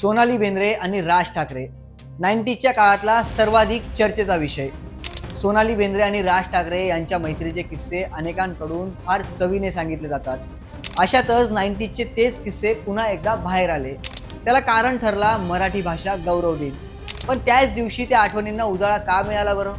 सोनाली बेंद्रे आणि राज ठाकरे. नाईन्टीजच्या काळातला सर्वाधिक चर्चेचा विषय. सोनाली बेंद्रे आणि राज ठाकरे यांच्या मैत्रीचे किस्से अनेकांकडून फार चवीने सांगितले जातात. अशातच नाईन्टीजचे तेच किस्से पुन्हा एकदा बाहेर आले. त्याला कारण ठरला मराठी भाषा गौरव दिन. पण त्याच दिवशी त्या आठवणींना उजाळा का मिळाला बरं?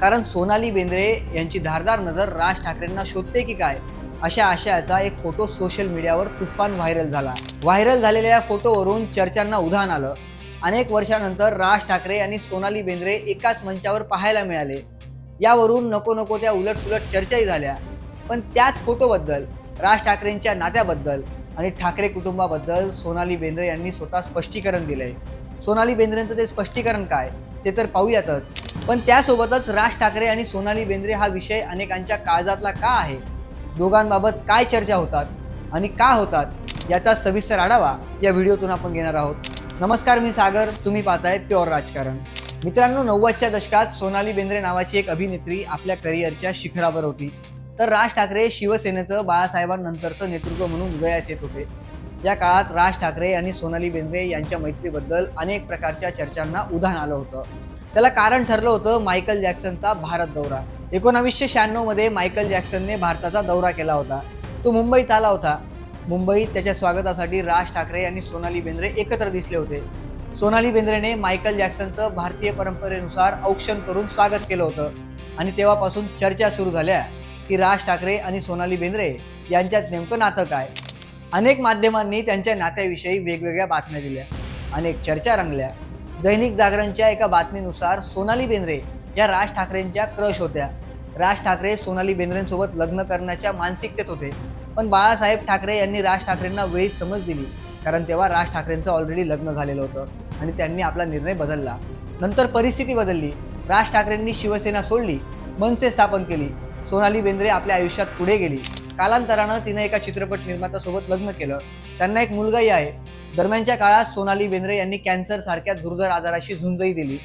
कारण सोनाली बेंद्रे यांची धारदार नजर राज ठाकरेंना शोधते की काय? अशा आशयाचा एक फोटो सोशल मीडियावर तुफान व्हायरल झाला. व्हायरल झालेल्या या फोटोवरून चर्चांना उधाण आलं. अनेक वर्षानंतर राज ठाकरे आणि सोनाली बेंद्रे एकाच मंचावर पाहायला मिळाले. यावरून नको नको त्या उलटसुलट चर्चाही झाल्या. पण त्याच फोटोबद्दल राज ठाकरेंच्या नात्याबद्दल आणि ठाकरे कुटुंबाबद्दल सोनाली बेंद्रे यांनी स्वतः स्पष्टीकरण दिलंय. सोनाली बेंद्रेंचं ते स्पष्टीकरण काय ते तर पाहूयातच. पण त्यासोबतच राज ठाकरे आणि सोनाली बेंद्रे हा विषय अनेकांच्या काळजातला का आहे? दोघांबाबत काय चर्चा होतात आणि का होतात याचा सविस्तर आढावा या व्हिडिओतून आपण घेणार आहोत. नमस्कार मी सागर. तुम्ही पाहताय प्युअर राजकारण. मित्रांनो नव्वदच्या दशकात सोनाली बेंद्रे नावाची एक अभिनेत्री आपल्या करिअरच्या शिखरावर होती. तर राज ठाकरे शिवसेनेचं बाळासाहेबांनंतरचं नेतृत्व म्हणून उदयास येत होते. या काळात राज ठाकरे आणि सोनाली बेंद्रे यांच्या मैत्रीबद्दल अनेक प्रकारच्या चर्चांना उधाण आलं होतं. त्याला कारण ठरलं होतं मायकल जॅक्सनचा भारत दौरा. एकोणावीसशे शहाण्णवमध्ये मायकल जॅक्सनने भारताचा दौरा केला होता. तो मुंबईत आला होता. मुंबईत त्याच्या स्वागतासाठी राज ठाकरे आणि सोनाली बेंद्रे एकत्र दिसले होते. सोनाली बेंद्रेने मायकल जॅक्सनचं भारतीय परंपरेनुसार औक्षण करून स्वागत केलं होतं. आणि तेव्हापासून चर्चा सुरू झाल्या की राज ठाकरे आणि सोनाली बेंद्रे यांच्यात नेमकं नातं काय? अनेक माध्यमांनी त्यांच्या नात्याविषयी वेगवेगळ्या बातम्या दिल्या. अनेक चर्चा रंगल्या. दैनिक जागरणच्या एका बातमीनुसार सोनाली बेंद्रे या राज ठाकरेंच्या क्रश होत्या. राज ठाकरे सोनाली बेंद्रेंसोबत लग्न करण्याच्या मानसिकतेत होते. पण बाळासाहेब ठाकरे यांनी राज ठाकरेंना वेळी समज दिली कारण तेव्हा राज ठाकरेंचं ऑलरेडी लग्न झालेलं होतं आणि त्यांनी आपला निर्णय बदलला. नंतर परिस्थिती बदलली. राज ठाकरेंनी शिवसेना सोडली मनसे स्थापन केली. सोनाली बेंद्रे आपल्या आयुष्यात पुढे गेली. कालांतरानं तिने एका चित्रपट निर्मात्यासोबत लग्न केलं. त्यांना एक मुलगाही आहे. दरम्यानच्या काळात सोनाली बेंद्रे यांनी कॅन्सर सारख्या दुर्धर आजाराशी झुंजही दिली.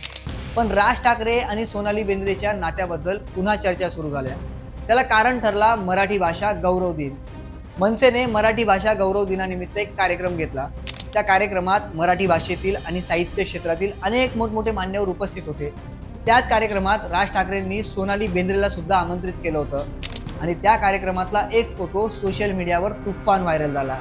पण राज ठाकरे आणि सोनाली बेंद्रेच्या नात्याबद्दल पुन्हा चर्चा सुरू झाल्या. त्याला कारण ठरला मराठी भाषा गौरव दिन. मनसेने मराठी भाषा गौरव दिनानिमित्त एक कार्यक्रम घेतला. त्या कार्यक्रमात मराठी भाषेतील आणि साहित्य क्षेत्रातील अनेक मोठमोठे मान्यवर उपस्थित होते. त्याच कार्यक्रमात राज ठाकरेंनी सोनाली बेंद्रेला सुद्धा आमंत्रित केलं होतं. आणि त्या कार्यक्रमातला एक फोटो सोशल मीडियावर तुफान व्हायरल झाला.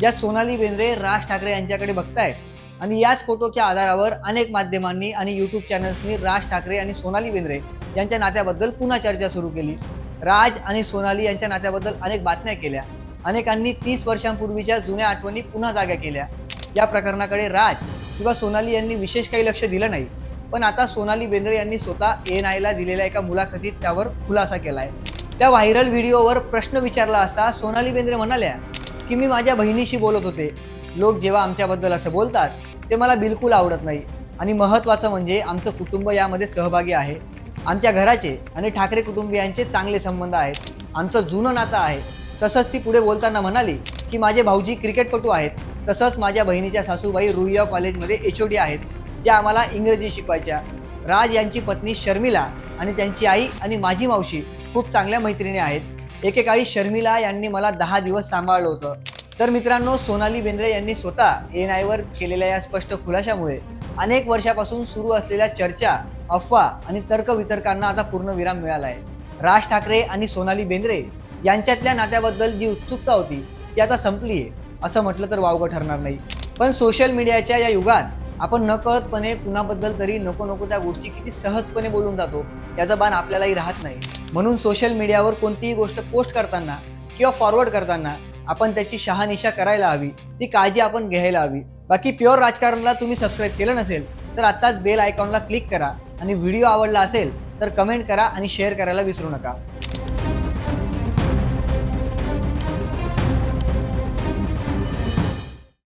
ज्या सोनाली बेंद्रे राज ठाकरे यांच्याकडे बघतायत आणि याच फोटोच्या आधारावर अनेक माध्यमांनी आणि यूट्यूब चॅनल्सनी राज ठाकरे आणि सोनाली बेंद्रे यांच्या नात्याबद्दल पुन्हा चर्चा सुरू केली. राज आणि सोनाली यांच्या नात्याबद्दल अनेक बातम्या केल्या. अनेकांनी तीस वर्षांपूर्वीच्या जुन्या आठवणी पुन्हा जाग्या केल्या. या प्रकरणाकडे राज किंवा सोनाली यांनी विशेष काही लक्ष दिलं नाही. पण आता सोनाली बेंद्रे यांनी स्वतः एन आयला दिलेल्या एका मुलाखतीत त्यावर खुलासा केलाय. त्या व्हायरल व्हिडिओवर प्रश्न विचारला असता सोनाली बेंद्रे म्हणाल्या की मी माझ्या बहिणीशी बोलत होते. लोक जेव्हा आमच्याबद्दल असं बोलतात ते मला बिलकुल आवडत नाही. आणि महत्त्वाचं म्हणजे आमचं कुटुंब यामध्ये सहभागी आहे. आमच्या घराचे आणि ठाकरे कुटुंबियांचे चांगले संबंध आहेत. आमचं जुनं नातं आहे. तसंच ती पुढे बोलताना म्हणाली की माझे भाऊजी क्रिकेटपटू आहेत. तसंच माझ्या बहिणीच्या सासूबाई रुईया कॉलेजमध्ये एच ओ डी आहेत ज्या आम्हाला इंग्रजी शिकवायच्या. राज यांची पत्नी शर्मिला आणि त्यांची आई आणि माझी मावशी खूप चांगल्या मैत्रिणी आहेत. एकेकाळी शर्मिला यांनी मला दहा दिवस सांभाळलं होतं. तर मित्रांनो सोनाली बेंद्रे यांनी स्वतः एन आयवर केलेल्या या स्पष्ट खुलाशामुळे अनेक वर्षापासून सुरू असलेल्या चर्चा अफवा आणि तर्कवितर्कांना आता पूर्णविराम मिळाला आहे राज ठाकरे आणि सोनाली बेंद्रे यांच्यातल्या नात्याबद्दल जी उत्सुकता होती ती आता संपली आहे असं म्हटलं तर वावगं ठरणार नाही. पण सोशल मीडियाच्या या युगात आपण नकळतपणे कुणाबद्दल तरी नको नको त्या गोष्टी किती सहजपणे बोलून जातो याचा बाण आपल्यालाही राहत नाही. म्हणून सोशल मीडियावर कोणतीही गोष्ट पोस्ट करताना किंवा फॉरवर्ड करताना आपण त्याची शहानिशा करायला हवी ती काळजी आपण घ्यायला हवी. बाकी प्युअर राजकारणला तुम्ही सबस्क्राईब केलं नसेल तर आत्ताच बेल आयकॉनला क्लिक करा आणि व्हिडिओ आवडला असेल तर कमेंट करा आणि शेअर करायला विसरू नका.